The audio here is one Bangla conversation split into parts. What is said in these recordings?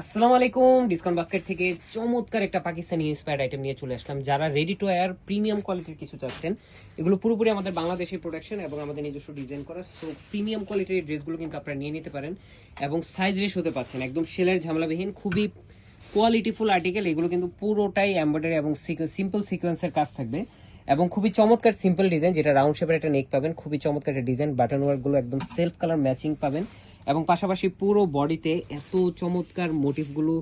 আসসালামু আলাইকুম ডিসকাউন্ট বাস্কেট থেকে চমৎকার একটা পাকিস্তানি ইন্সপায়ার্ড আইটেম নিয়ে চলে আসলাম। যারা রেডি টু এয়ার প্রিমিয়াম কোয়ালিটির কিছু চাচ্ছেন, এগুলো পুরোপুরি আমাদের বাংলাদেশের প্রোডাকশন এবং আমাদের নিজস্ব ডিজাইন করা। সো প্রিমিয়াম কোয়ালিটির ড্রেসগুলো কিন্তু আপনারা নিয়ে নিতে পারেন এবং সাইজ রেস হতে পাচ্ছেন। একদম সেলের ঝামেলাবিহীন, খুবই কোয়ালিটিফুল আর্টিকেল এগুলো কিন্তু পুরোটাই এমব্রয়ডারি এবং সিম্পল সিকোয়েন্সের কাজ থাকবে। এবং খুবই চমৎকার সিম্পল ডিজাইন যেটা রাউন্ড শেপের একটা নেক পাবেন, খুবই চমৎকার একটা ডিজাইন বাটন ওয়ার্কগুলো একদম সেলফ কালার ম্যাচিং পাবেন। এবং পাশাপাশি পুরো বডিতে এত চমৎকার মোটিভগুলো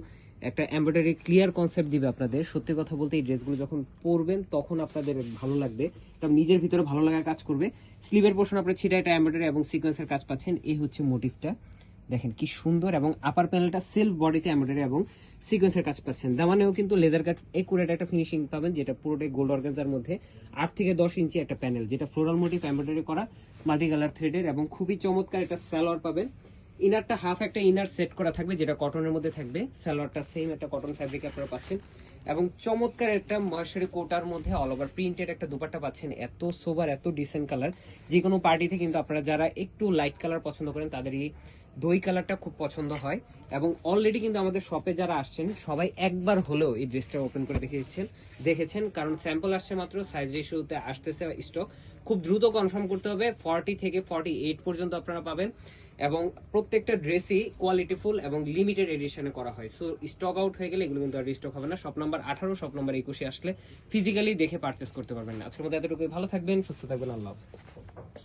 একটা এমব্রয়ডারি ক্লিয়ার কনসেপ্ট দিবে আপনাদের। সত্যি কথা বলতে এই ড্রেসগুলো যখন পরবেন, তখন আপনাদের ভালো লাগবে। এটা নিজের ভিতরে ভালো লাগা কাজ করবে। স্লিভের পোর্শন আপনার ছিটা একটা এমব্রয়ডারি এবং সিকোয়েন্সের কাজ পাচ্ছেন। এই হচ্ছে মোটিভটা দেখেন কি সুন্দর এবং আপার প্যানেলটা সেলফ বডিতে এমব্রয়ডারি এবং সিকোয়েন্সের কাজ পাচ্ছেন। দামানেও কিন্তু লেজার কাট একুরেট একটা ফিনিশিং পাবেন, যেটা পুরোটাই গোল্ড অর্গানজার মধ্যে আট থেকে দশ ইঞ্চি একটা প্যানেল যেটা ফ্লোরাল মোটিভ এমব্রয়ডারি করা মাল্টি কালার থ্রেডের এবং খুবই চমৎকার একটা স্যালোয়ার পাবেন। ইনারটা হাফ একটা ইনার সেট করা থাকবে, যেটা কটনের মধ্যে থাকবে। সালোয়ারটা সেম একটা কটন ফ্যাব্রিক আপনারা পাচ্ছেন। এবং চমৎকার একটা মার্শারি কোটার মধ্যে অল ওভার প্রিন্টেড একটা দুপাট্টা পাচ্ছেন। এত সোবার এত ডিসেন্ট কালার যে কোনো পার্টিতে কিন্তু আপনারা যারা একটু লাইট কালার পছন্দ করেন তাদের এই দই কালারটা খুব পছন্দ হয় এবং অলরেডি কিন্তু আমাদের শপে যারা আসছেন, সবাই একবার হলেও এই ড্রেসটা ওপেন করে দেখেছেন দেখেছেন, কারণ স্যাম্পল আসছে মাত্র সাইজ রেশিওতে আসতেছে স্টক খুব দ্রুত কনফার্ম করতে হবে ফর্টি থেকে ফর্টি এইট পর্যন্ত আপনারা পাবেন এবং প্রত্যেকটা ড্রেসই কোয়ালিটিফুল এবং লিমিটেড এডিশনে করা হয়। সো স্টক আউট হয়ে গেলে এগুলো কিন্তু আর স্টক হবে না। শপ নাম্বার আঠারো শপ নাম্বার একুশে আসলে ফিজিক্যালি দেখে পারচেস করতে পারবেন না। আজকের মধ্যে এতটুকুই। ভালো থাকবেন, সুস্থ থাকবেন, আল্লাহ হাফেজ।